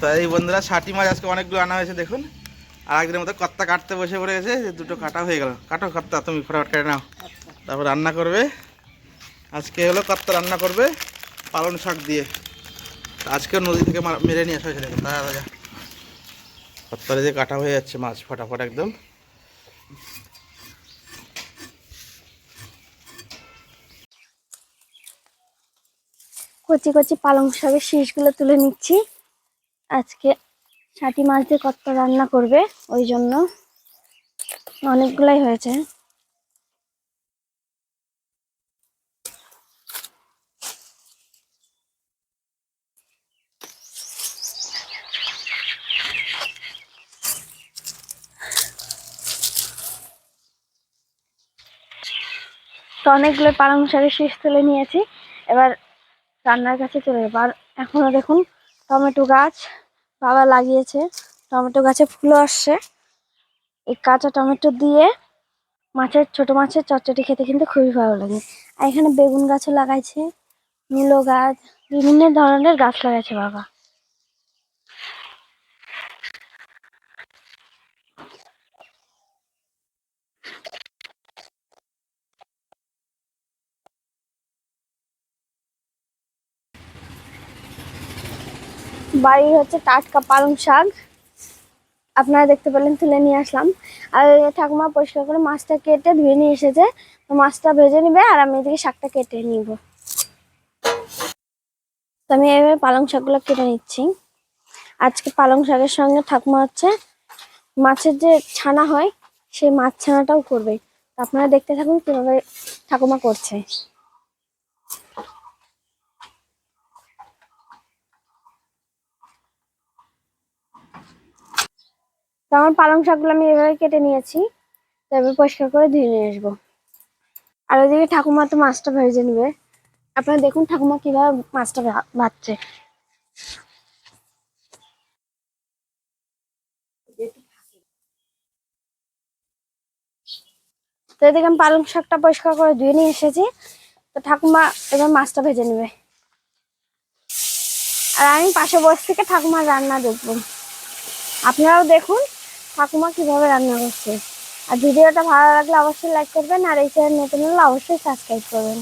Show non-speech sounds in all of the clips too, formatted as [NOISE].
তো এই বন্ধুরা ষাটি মাছ আজকে অনেকগুলো আনা হয়েছে, দেখুন। আর একদিনের মতো কত্তা কাটতে বসে পড়ে গেছে দুটো কাটা হয়ে গেল। কাটো কত্তা, তুমি ফটাফট কেটে নাও। তারপর রান্না করবে। আজকে হলো কত্তা রান্না করবে পালন শাক দিয়ে। আজকে নদী থেকে মার- নিয়ে আসা হয়েছে, দেখুন তাজা কত্তারে যে কাটা হয়ে যাচ্ছে মাছ, ফটাফট একদম। কচি কচি পালং শাকের শীষগুলো তুলে নিচ্ছি। আজকে ষাটি মাছ দিয়ে কত রান্না করবে, ওই জন্য অনেকগুলাই হয়েছে। তো অনেকগুলো পালং শাকের শীষ তুলে নিয়েছি, এবার রান্নার কাছে চলে যাব। আর এখনও দেখুন টমেটো গাছ বাবা লাগিয়েছে। টমেটো গাছে ফুলও আসছে। এই কাঁচা টমেটো দিয়ে মাছের, ছোট মাছের চচ্চড়ি খেতে কিন্তু খুবই ভালো লাগে। আর এখানে বেগুন গাছও লাগাইছে, মূলো গাছ, বিভিন্ন ধরনের গাছ লাগাইছে বাবা। বাড়ির হচ্ছে টাটকা পালং শাক। আপনারা দেখতে পেলেন, তুলে নিয়ে আসলাম। আর ঠাকুমা পরিষ্কার করে মাছটা কেটে ধুয়ে নিয়ে এসেছে। তো মাছটা ভেজে নিবে আর আমি এদিকে শাকটা কেটে নিব। তো আমি এইভাবে পালং শাকগুলো কেটে নিচ্ছি। আজকে পালং শাকের সঙ্গে ঠাকুমা হচ্ছে মাছের যে ছানা হয়, সেই মাছ ছানাটাও করবে। আপনারা দেখতে থাকুন কীভাবে ঠাকুমা করছে। তো আমার পালং শাকগুলো আমি এভাবে কেটে নিয়েছি, তো এবার পরিষ্কার করে ধুয়ে নিয়ে আসব। আর ওইদিকে ঠাকুমা তো মাছটা ভেজে নেবে। আপনারা দেখুন ঠাকুমা কীভাবে মাছটা ভাজছে। তো এদিকে আমি পালং শাকটা পরিষ্কার করে ধুয়ে নিয়ে এসেছি। তো ঠাকুমা এবার মাছটা ভেজে নেবে। আর আমি পাশে বসে থেকে ঠাকুমার রান্না দেখব। আপনারাও দেখুন ঠাকুমা কীভাবে রান্না করছে? আর ভিডিওটা ভালো লাগলে অবশ্যই লাইক করবেন, আর এই চ্যানেল নতুন হলে অবশ্যই সাবস্ক্রাইব করবেন।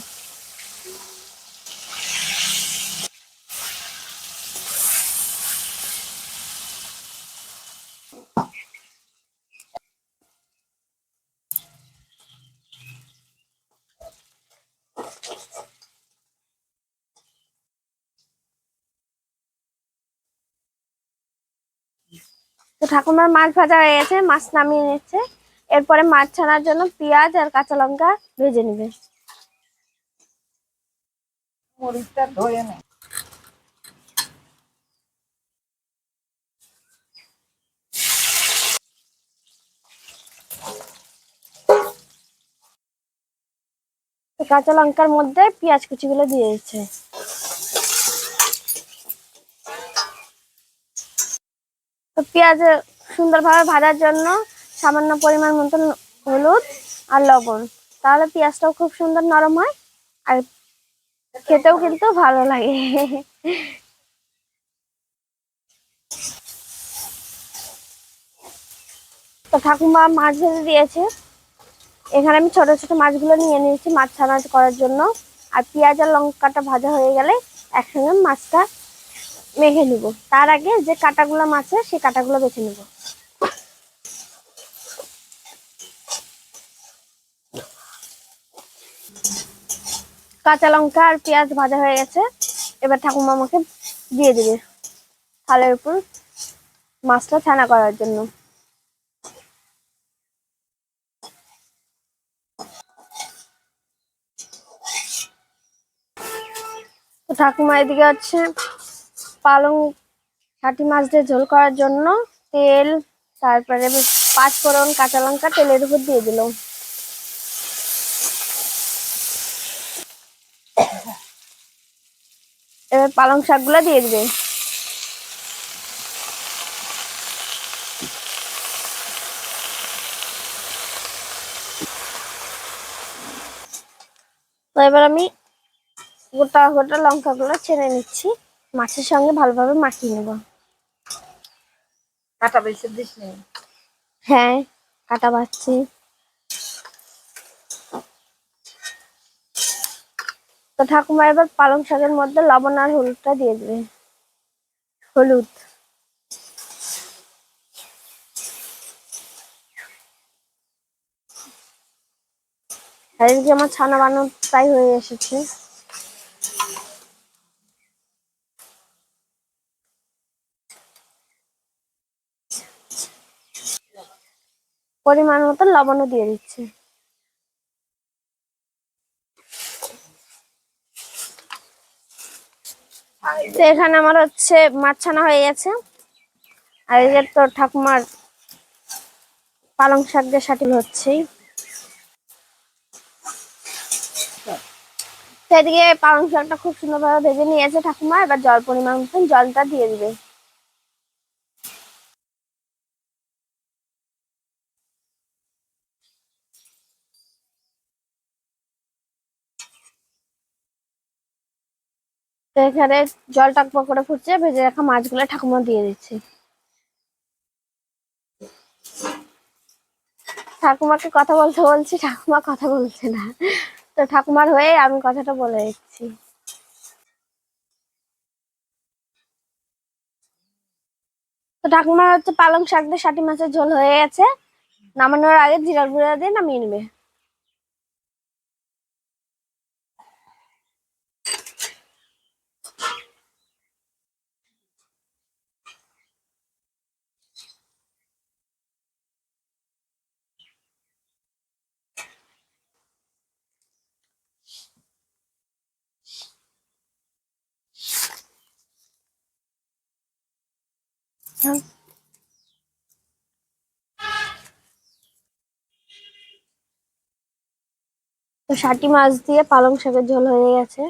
তো ঠাকুমার মাছ ভাজা হয়ে গেছে মাছ নামিয়ে নিচ্ছে। এরপরে মাছ ছানার জন্য পেঁয়াজ আর কাঁচা লঙ্কা ভেজে নেবে। মরিচটা কাঁচা লঙ্কার মধ্যে পেঁয়াজ কুচিগুলো দিয়ে দিচ্ছে। পেঁয়াজ সুন্দরভাবে ভাজার জন্য সামান্য পরিমাণ মতন হলুদ আর লবণ। তাহলে পেঁয়াজটাও খুব সুন্দর নরম হয় আর খেতেও কিন্তু ভালো লাগে। তো ঠাকুমা মাছ ভেজে দিয়েছে। এখানে আমি ছোট ছোট মাছগুলো নিয়ে নিয়েছি মাছ ছানা করার জন্য। আর পেঁয়াজ আর লঙ্কাটা ভাজা হয়ে গেলে একসঙ্গে মাছটা মেখে নিব। তার আগে যে কাটাগুলো মাছে, সেই কাটাগুলো বেছে নিব। কাঁচা লঙ্কা আর পেঁয়াজ ভাজা হয়ে গেছে। এবার ঠাকুমা আমাকে দিয়ে দেবে থালের উপর মাছটা ছানা করার জন্য। ঠাকুমা এদিকে হচ্ছে পালং ষাটি মাছ দিয়ে ঝোল করার জন্য তেল, তারপরে পাঁচ ফোড়ন কাঁচা লঙ্কা তেলের উপর দিয়ে দিল এবার পালং শাকগুলো দিয়ে দিবে। তো এবার আমি গোটা গোটা লঙ্কাগুলো ছেড়ে নিচ্ছি। মাছের সঙ্গে ভালোভাবে মাখিয়ে নেব। কাটা বেশি দিস হ্যাঁ কাটা বাচ্ছি তো ঠাকুমা এবার পালং শাকের মধ্যে লবণ আর হলুদটা দিয়ে দেবে। হলুদ। আর এদিকে আমার ছানা বানানো প্রায় হয়ে এসেছে। পরিমাণ মতো লবণও দিয়ে দিচ্ছে। তো এখানে আমার হচ্ছে মাছ ছানা হয়ে গেছে। আর এই যে তো ঠাকুমার পালং শাক দিয়ে শাটিল হচ্ছেই। তো এদিকে পালং শাকটা খুব সুন্দরভাবে ভেজে নিয়েছে ঠাকুমা, এবার জল পরিমাণ মতন জলটা দিয়ে দিবে। তো এখানে জল টকবক করে ফুটছে, ভেজে রাখা মাছগুলো ঠাকুমা দিয়ে দিচ্ছে। ঠাকুমাকে কথা বলতে বলছি, ঠাকুমা কথা বলছে না। তো ঠাকুমার হয়ে আমি কথাটা বলে দিচ্ছি। তো ঠাকুমার হচ্ছে পালং শাক দিয়ে ষাটি মাছের ঝোল হয়ে গেছে। নামানোর আগে জিরার গুঁড়া দিয়ে নামিয়ে নেবে। তো ষাটি মাছ দিয়ে পালং শাকের ঝোল হয়ে গেছে।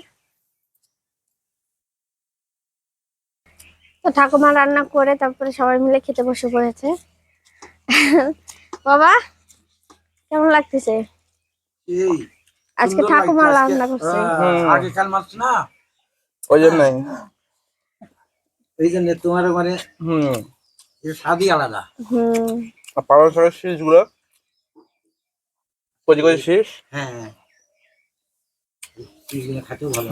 তো ঠাকুমা রান্না করে তারপরে সবাই মিলে খেতে বসে পড়েছে। বাবা কেমন লাগতেছে? আজকে ঠাকুমা রান্না করছে। হুম। মাছ না? ওই জন্যই। এই জন্য তোমার মানে হুম। স্বাদই আলাদা। হুম। আর পালং শাকের শীষগুলো? কচি কচি শীষ? হ্যাঁ হ্যাঁ। খেতেও ভালো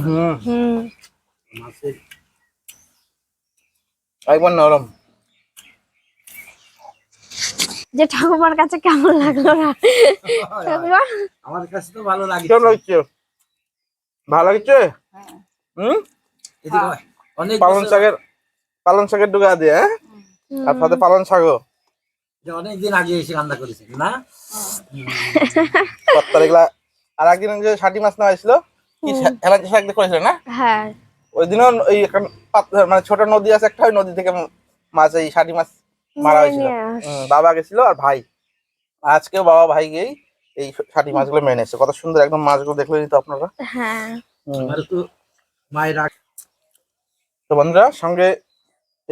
হুম। মাছের একবার নরম। যে ঠাকুমার কাছে কেমন লাগল না? ঠাকুমা? আমার কাছে তো ভালো লাগে কেমন লাগছে? ভালো লাগছে? হ্যাঁ। হুম? এদিকে অনেক পালং বছর- শাকের পালং শাকের ডুগা দিয়ে হ্যাঁ? আর সাথে পালং শাকও। যে অনেক দিন আগে এসে রান্না করেছেন না? এগুলা আর একদিন যে ষাটি মাছ নেওয়া হয়েছিল কি হেলাঞ্চি শাক দিয়ে করেছিল না? হ্যাঁ। ওই দিনও ওই মানে ছোট নদী আছে একটা ওই নদী থেকে মাছ এই ষাটি মাছ মারা হয়েছিল। বাবা গেছিল আর ভাই। আজকেও বাবা ভাই গিয়েই এই ষাটি মাছগুলো মেনে এসেছে কত সুন্দর একদম মাছগুলো দেখলে তো আপনারা। হ্যাঁ। তো তো বন্ধুরা সঙ্গে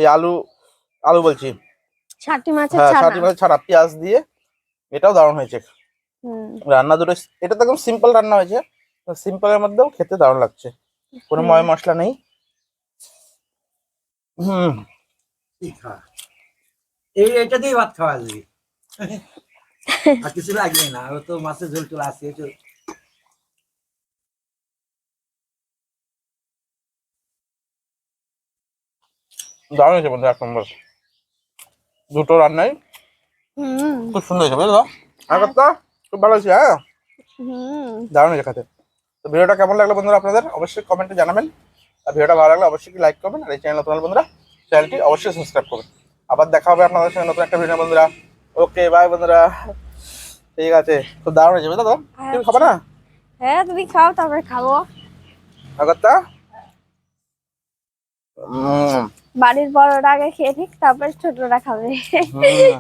এই আলু আলু বলছি। ষাটি মাছের হ্যাঁ ছানা। ষাটি মাছ ছাড়া পেঁয়াজ দিয়ে এটাও দারুণ হয়েছে। হুম। রান্না দুটো এটা তো একদম সিম্পল রান্না হয়েছে সিম্পলের মধ্যেও খেতে দারুণ লাগছে। কোনো ময় মশলা নেই। হুম। ঠিক হয় এই এটা দিয়ে ভাত খাওয়া যাবে [LAUGHS] আর কিছু লাগবে না ও তো মাছের ঝোল টোল আছে দারুণ হয়েছে বন্ধু এক নম্বর। দুটো রান্নাই খুব সুন্দর হয়েছে বুঝলো আর কথা খুব ভালো হয়েছে হ্যাঁ? দারুণ হয়েছে খেতে। তো ভিডিওটা কেমন লাগল বন্ধুরা আপনাদের? অবশ্যই কমেন্টে জানাবেন। আর ভিডিওটা ভালো লাগলে অবশ্যই লাইক করবেন। আর এই চ্যানেল নতুন বন্ধুরা চ্যানেলটি অবশ্যই সাবস্ক্রাইব করবেন। আবার দেখা হবে আপনাদের সঙ্গে নতুন একটা ভিডিও বন্ধুরা। ওকে বাই বন্ধুরা। ঠিক আছে। খুব দারুণ হয়েছে বুঝলো তো? তুমি খাবে না? হ্যাঁ তুমি খাও তারপরে খাব। উম, বাড়ির বড়রা আগে খেয়ে ঠিক তারপর ছোটরা খাবে হুম।